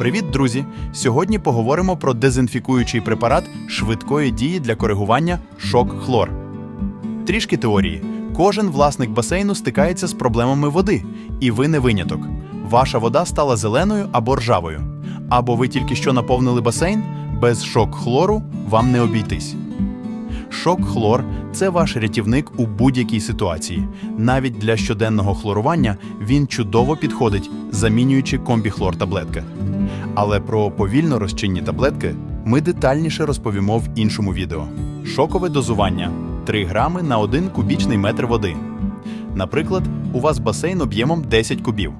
Привіт, друзі! Сьогодні поговоримо про дезінфікуючий препарат швидкої дії для коригування шок хлор. Трішки теорії. Кожен власник басейну стикається з проблемами води, і ви не виняток. Ваша вода стала зеленою або ржавою. Або ви тільки що наповнили басейн, без шок хлору вам не обійтись. Шок хлор це ваш рятівник у будь-якій ситуації. Навіть для щоденного хлорування він чудово підходить, замінюючи комбіхлор таблетки. Але про повільно розчинні таблетки ми детальніше розповімо в іншому відео. Шокове дозування 3 грами на 1 кубічний метр води. Наприклад, у вас басейн об'ємом 10 кубів.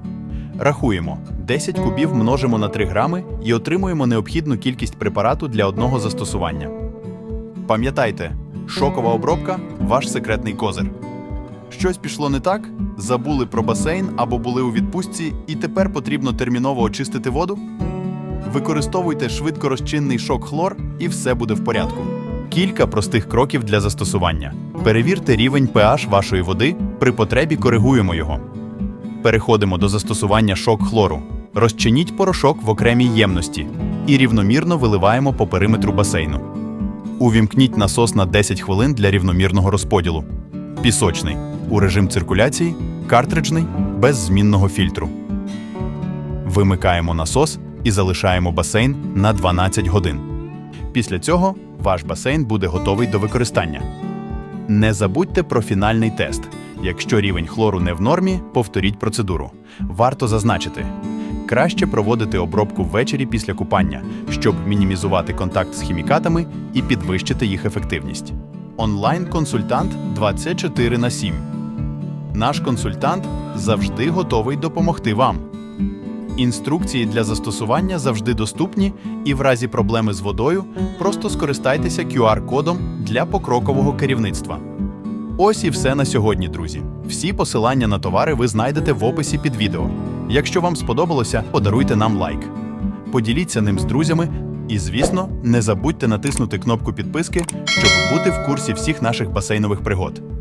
Рахуємо, 10 кубів множимо на 3 грами і отримуємо необхідну кількість препарату для одного застосування. Пам'ятайте, шокова обробка ваш секретний козир. Щось пішло не так, забули про басейн або були у відпустці, і тепер потрібно терміново очистити воду? Використовуйте швидкорозчинний шок хлор, і все буде в порядку. Кілька простих кроків для застосування. Перевірте рівень pH вашої води, при потребі коригуємо його. Переходимо до застосування шок хлору. Розчиніть порошок в окремій ємності і рівномірно виливаємо по периметру басейну. Увімкніть насос на 10 хвилин для рівномірного розподілу. Пісочний у режим циркуляції, картриджний без змінного фільтру. Вимикаємо насос і залишаємо басейн на 12 годин. Після цього ваш басейн буде готовий до використання. Не забудьте про фінальний тест. Якщо рівень хлору не в нормі, повторіть процедуру. Варто зазначити, краще проводити обробку ввечері після купання, щоб мінімізувати контакт з хімікатами і підвищити їх ефективність. Онлайн-консультант 24 на 7. Наш консультант завжди готовий допомогти вам. Інструкції для застосування завжди доступні, і в разі проблеми з водою просто скористайтеся QR-кодом для покрокового керівництва. Ось і все на сьогодні, друзі. Всі посилання на товари ви знайдете в описі під відео. Якщо вам сподобалося, подаруйте нам лайк. Поділіться ним з друзями і, звісно, не забудьте натиснути кнопку підписки, щоб бути в курсі всіх наших басейнових пригод.